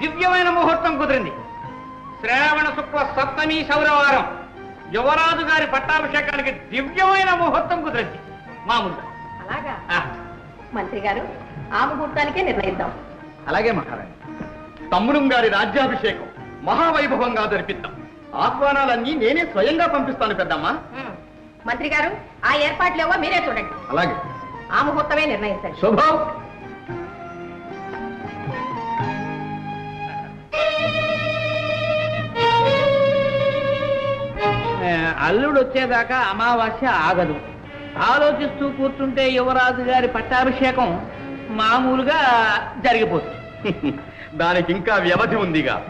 దివ్యమైన ముహూర్తం కుదిరింది. శ్రావణ శుక్ల సప్తమి శౌరవారం. యువరాజు గారి పట్టాభిషేకానికి దివ్యమైన ముహూర్తం కుదిరింది. మామూలుగా అలాగా? మంత్రి గారు ఆ ముహూర్తానికే నిర్ణయిద్దాం. అలాగే మహారాణి. తమ్ముడు గారి రాజ్యాభిషేకం మహావైభవంగా జరిపిద్దాం. ఆహ్వానాలన్నీ నేనే స్వయంగా పంపిస్తాను పెద్దమ్మా. మంత్రి గారు ఆ ఏర్పాట్లేవో మీరే చూడండి. అలాగే. ఆ ముహూర్తమే నిర్ణయించండి. శుభం. అల్లుడు వచ్చేదాకా అమావాస్య ఆగదు. ఆలోచిస్తూ కూర్చుంటే యువరాజు గారి పట్టాభిషేకం మామూలుగా జరిగిపోతుంది. దానికి ఇంకా వ్యవధి ఉందిగా.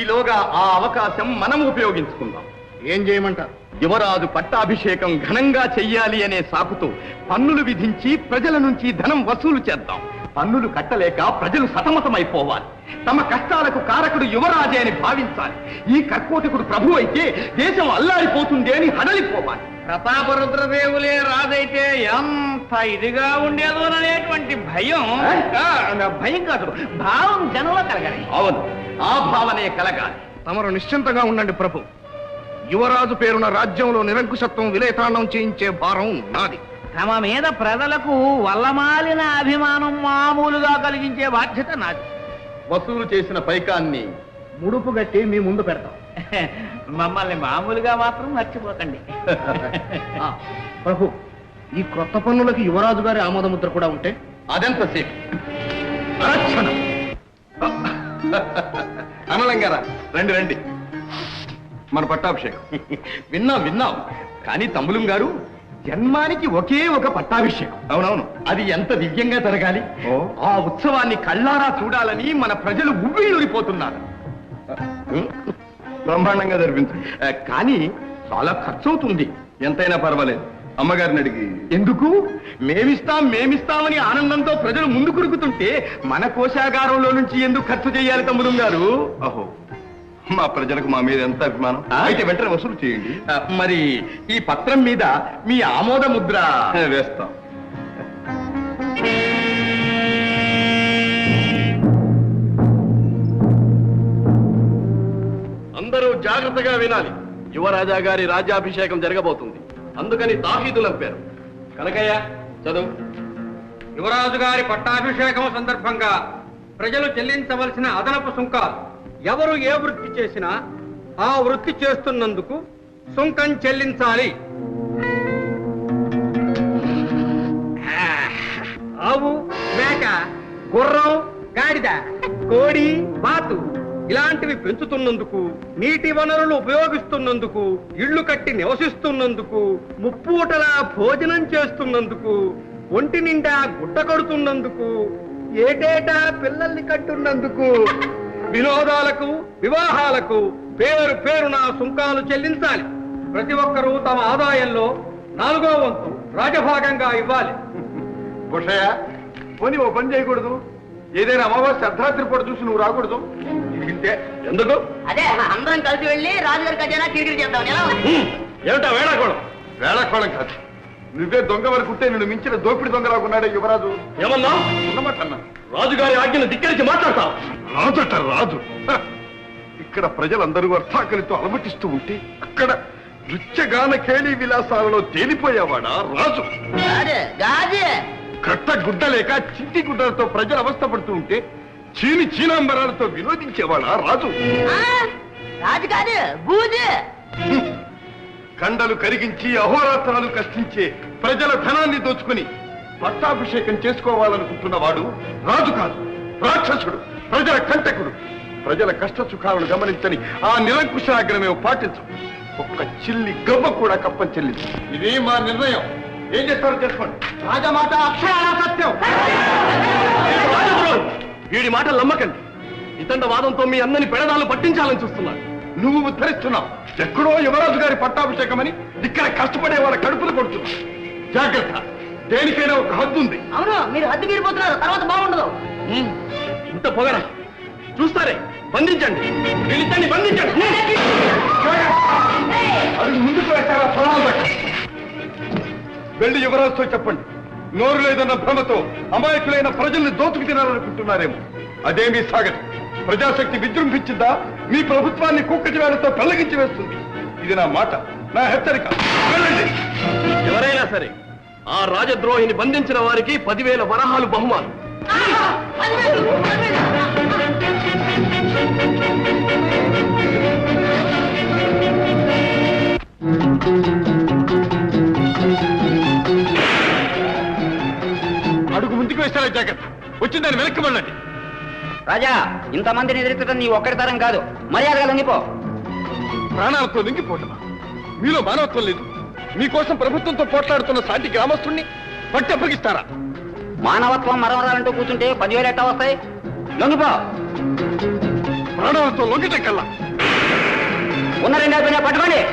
ఈలోగా ఆ అవకాశం మనం ఉపయోగించుకుందాం. ఏం చేయమంటారు? యువరాజు పట్టాభిషేకం ఘనంగా చెయ్యాలి అనే సాకుతో పన్నులు విధించి ప్రజల నుంచి ధనం వసూలు చేద్దాం. పన్నులు కట్టలేక ప్రజలు సతమతమైపోవాలి. తమ కష్టాలకు కారకుడు యువరాజే అని భావించాలి. ఈ కర్కోటకుడు ప్రభు అయితే దేశం అల్లాడిపోతుంది అని హడలిపోవాలి. ప్రతాపరుద్రదేవులే రాజైతే ఎంత ఇదిగా ఉండేదోననేటువంటి భయం. ఆ, భయం కాదు. భావం జనంలో కలగాలి. అవును. ఆ భావనే కలగాలి. తమరు నిశ్చింతగా ఉండండి ప్రభు. యువరాజు పేరున రాజ్యంలో నిరంకుశత్వం విలేతాండం చేయించే భారం నాది. తమ మీద ప్రజలకు వల్లమాలిన అభిమానం మామూలుగా కలిగించే బాధ్యత నాది. వసూలు చేసిన పైకాన్ని ముడుపు గట్టి మీ ముందు పెడతాం. మమ్మల్ని మామూలుగా మాత్రం మర్చిపోకండి. ఆ, ప్రభు ఈ క్రొత్త పన్నులకి యువరాజు గారి ఆమోద ముద్ర కూడా ఉంటే అదెంతసేపు అరక్షణం. అనలంగారా రండి రండి. మన పట్టాభిషేకం. విన్నాం విన్నాం. కానీ తమ్ములం గారు జన్మానికి ఒకే ఒక పట్టాభిషేకం. అవునవును. అది ఎంత దివ్యంగా జరగాలి. ఆ ఉత్సవాన్ని కళ్ళారా చూడాలని మన ప్రజలు ఉవ్విళ్ళూరిపోతున్నారు. బ్రహ్మాండంగా జరిపించు. కానీ చాలా ఖర్చు అవుతుంది ఎంతైనా పర్వాలేదు. అమ్మగారిని అడిగి. ఎందుకు? మేమిస్తాం మేమిస్తామని ఆనందంతో ప్రజలు ముందు కురుకుతుంటే మన కోశాగారంలో నుంచి ఎందుకు ఖర్చు చేయాలి తమ్ముడు గారు? అహో. మా ప్రజలకు మా మీద ఎంత అభిమానం? అయితే వెంటనే వసూలు చేయండి. మరి ఈ పత్రం మీద మీ ఆమోద ముద్ర? వేస్తాం. అందరూ జాగ్రత్తగా వినాలి. యువరాజా గారి రాజ్యాభిషేకం జరగబోతుంది. అందుకని తాహీదులు అంపారు కనకయ్య చదువు. యువరాజు గారి పట్టాభిషేకం సందర్భంగా ప్రజలు చెల్లించవలసిన అదనపు సుంకాలు. ఎవరు ఏ వృత్తి చేసినా ఆ వృత్తి చేస్తున్నందుకు సుంకం చెల్లించాలి. ఆవు మేక గుర్రం గాడిద కోడి బాతు ఇలాంటివి పెంచుతున్నందుకు నీటి వనరులు ఉపయోగిస్తున్నందుకు ఇళ్ళు కట్టి నివసిస్తున్నందుకు ముప్పూటలా భోజనం చేస్తున్నందుకు ఒంటి నిండా గుట్ట కడుతున్నందుకు ఏటేటా పిల్లల్ని కట్టున్నందుకు వినోదాలకు వివాహాలకు పేరు పేరున సుంకాలు చెల్లించాలి. ప్రతి ఒక్కరూ తమ ఆదాయంలో నాలుగో వంతు రాజభాగంగా ఇవ్వాలి. బుషయ్య పోనీ ఓ పని చేయకూడదు. ఏదైనా అమావాస్య అర్ధరాత్రి పూట చూసి నువ్వు రాకూడదు. ఇంతే. ఎందుకు? అదే అందరం కలిసి వెళ్ళి రాజుగారి ఖజానా కిరికిరి చేద్దాం? ఏమిటా వేళాకోళం? వేళాకోళం కాదు. నువ్వే దొంగ వరకు ఉంటే నిన్ను మించిన దోపిడి దొంగలాగున్నాడే యువరాజు. ఏమన్నా? ఉన్నమాట అన్నా రాజుగారి ఆజ్ఞను ధిక్కరించి మాట్లాడతావు. రాజట రాజు! ఇక్కడ ప్రజలందరూ అర్థాకలితో అలమటిస్తూ ఉంటే అక్కడ నృత్యగాన కేళీ విలాసాలలో తేలిపోయేవాడా రాజు? కట్ట గుడ్డ లేక చింటి గుడ్డలతో ప్రజలు అవస్థపడుతూ ఉంటే చీని చీనాంబరాలతో వినోదించేవాడా రాజు? రాజు కాదు. కండలు కరిగించి అహోరాత్రాలు కష్టించే ప్రజల ధనాన్ని దోచుకుని పట్టాభిషేకం చేసుకోవాలనుకుంటున్నవాడు రాజు కాదు రాక్షసుడు ప్రజల కంటకుడు. ప్రజల కష్ట సుఖాలను గమనించని ఆ నిరంకుశాగ్రమే పాటించు. ఒక్క చిల్లి గవ్వ కూడా కప్పం చెల్లించు. ఇది మా నిర్ణయం. ఏం చేస్తారో చేసుకోండి రాజమాత అక్షరాల సత్యం. వీడి మాటలు నమ్మకండి. ఇతండ వాదంతో మీ అందరిని పెడదాలు పట్టించాలని చూస్తున్నాడు. నువ్వు ఉద్ధరిస్తున్నావు. ఎక్కడో యువరాజు గారి పట్టాభిషేకమని ఇక్కడ కష్టపడే వాళ్ళ కడుపులు కొడుతున్నావు జాగ్రత్త. దేనికైనా ఒక హద్దు ఉంది. అవును మీరు హద్దు మీరిపోతున్నారు. తర్వాత బాగుండదు. ఇంత పొగర. చూస్తారే. బంధించండి. వీళ్ళిద్దరిని బంధించండి. అది ముందుకు వేస్తారా పొలాలు వెళ్ళి యువరాజుతో చెప్పండి. నోరు లేదన్న భ్రమతో అమాయకులైన ప్రజల్ని దోచుకు తినాలనుకుంటున్నారేమో. అదేమీ సాగదు ప్రజాశక్తి విజృంభించిందా? మీ ప్రభుత్వాన్ని కుక్కటి వేళతో పెళ్ళగించి వేస్తుంది. ఇది నా మాట నా హెచ్చరిక. వెళ్ళండి. ఎవరైనా సరే ఆ రాజద్రోహిని బంధించిన వారికి పదివేల వరహాలు బహుమానం. అడుగు ముందుకు వేస్తారా జాగ్రత్త. వచ్చిందని వెనక్కి వెళ్ళండి రాజా ఇంతమందిని ఎదుర్కొంటే నీ ఒక్కడి తరం కాదు. మర్యాదగా లొంగిపో. ప్రాణాలతో లొంగిపోవటమా? మీలో మానవత్వం లేదు. మీకోసం ప్రభుత్వంతో పోట్లాడుతున్న సాటి గ్రామస్తుణ్ణి పట్టి అప్పగిస్తారా మానవత్వం మరవరాలంటూ కూర్చుంటే పదివేలు ఎట్టా వస్తాయి? లొంగిపో. ప్రాణాలతో లొంగిట కల్లా? ఉన్న రెండు పట్టుకోండి.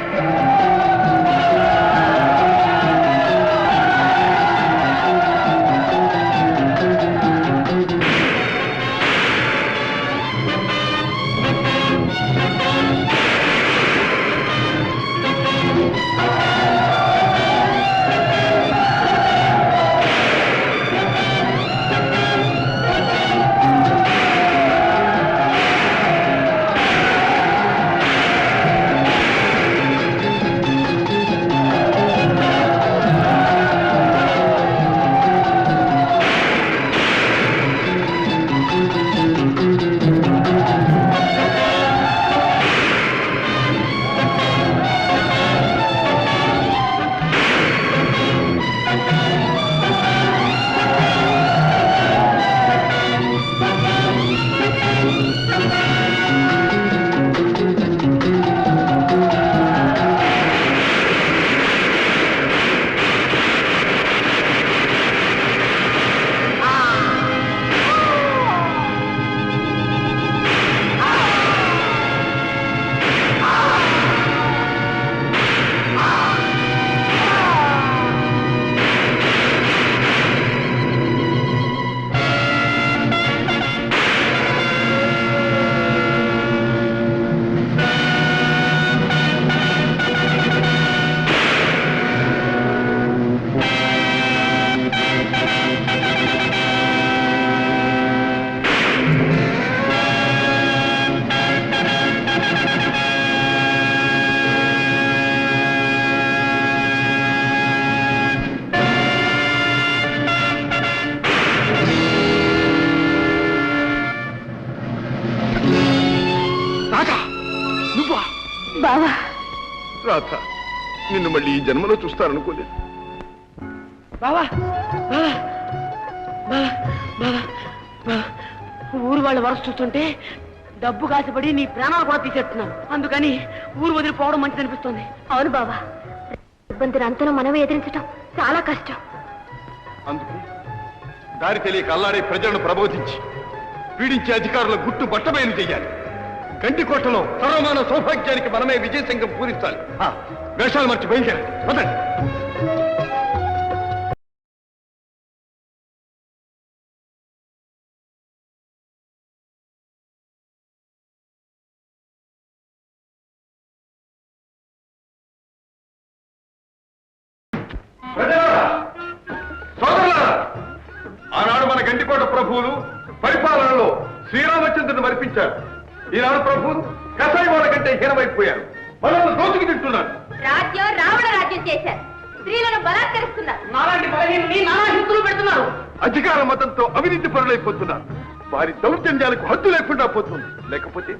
నిన్ను మళ్ళీ ఈ జన్మలో చూస్తాననుకోలేదు బావా బావా బావా బావా బావా. ఊరు వాళ్ళ వరస చూస్తుంటే డబ్బు కాసిపడి నీ ప్రాణాలు కూడా తీసేస్తున్నాను. అందుకని ఊరు వదిలిపోవడం మంచిది అనిపిస్తుంది. అవును బావా. ఇబ్బందిని అంతలో మనమే ఎదిరించడం చాలా కష్టం. అందుకే దారి తెలియక అల్లాడే ప్రజలను ప్రబోధించి పీడించే అధికారుల గుట్టు బట్టబయలు చెయ్యాలి. కంటికోటలో సర్వమాన సౌభాగ్యానికి మనమే విజయసంగం పూరించాలి. ఆ, వేషాలు మర్చి బయలుదేరండి. పదండి ఆనాడు మన గంటికోట ప్రభువులు పరిపాలనలో శ్రీరామచంద్రుని మరిపించారు. ఈనాడు ప్రభువులు కసాయి వాళ్ళ కంటే హీనమైపోయారు. మనల్ని దోచుకు తింటున్నారు. రాజ్యం రావణ రాజ్యం చేశారు. స్త్రీలను బలాత్కరిస్తున్నారు. నాలాంటి బలహీనని నానా పెడుతున్నారు. అధికార మతంతో అవినీతి పరులైపోతున్నారు. వారి దౌర్జన్యాలకు హద్దు లేకుండా పోతుంది. లేకపోతే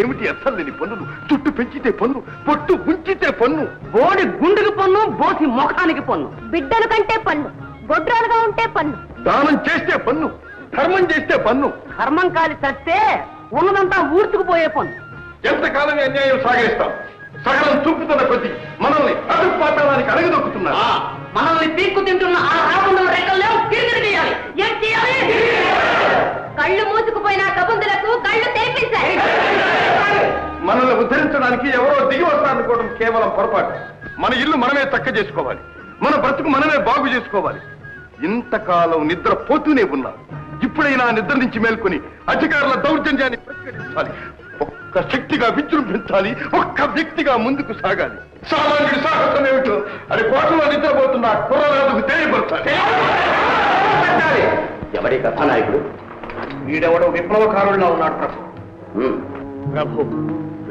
ఏమిటి అర్థం లేని పన్నులు? చుట్టు పెంచితే పన్ను పొట్టు ఉంచితే పన్ను. బోడి గుండెకి పన్ను బోసి ముఖానికి పన్ను. బిడ్డల కంటే పన్ను గొడ్రాలుగా ఉంటే పన్ను. దానం చేస్తే పన్ను ధర్మం చేస్తే పన్ను. కర్మం కాలి చస్తే ఉన్నదంతా ఊర్చుకుపోయే పన్ను. ఎంతకాలం ఈ అన్యాయం సాగరిస్తాం సగం చూపుతున్న కొద్దీ మనల్ని అడుగు పాతాళానికి అడగదొక్కుతున్నారు మనల్ని పీక్కు తింటున్న ఆ రావణుల రెక్కల్లో ఏం చేయాలి కళ్ళు మూసుకుపోయిన కబుందులకు కళ్ళు తెరిపించారు మనల్ని ఉద్ధరించడానికి ఎవరో దిగి వస్తారనుకోవడం కేవలం పొరపాటు. మన ఇల్లు మనమే చక్క చేసుకోవాలి. మన బ్రతుకు మనమే బాగు చేసుకోవాలి. ఇంతకాలం నిద్ర పోతూనే ఉన్నాం. ఇప్పుడైనా నిద్ర నుంచి మేల్కొని అధికారుల దౌర్జన్యాన్ని ప్రతిఘటించాలి ఒక్క శక్తిగా విజృంభించాలి ఒక్క వ్యక్తిగా ముందుకు సాగాలి. సామాన్యుడి సాహసం ఏమిటో? అది కోటలో నిద్రపోతున్న కుర్రరాజుకు తెలియపరచాలి. ఎవరి కథానాయకుడు? వీడెవడో విప్లవకారుల్లో ఉన్నాడు ప్రభు. ప్రభు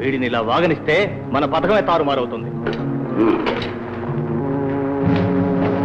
వీడిని ఇలా వాగనిస్తే మన పథకమే తారుమారవుతుంది.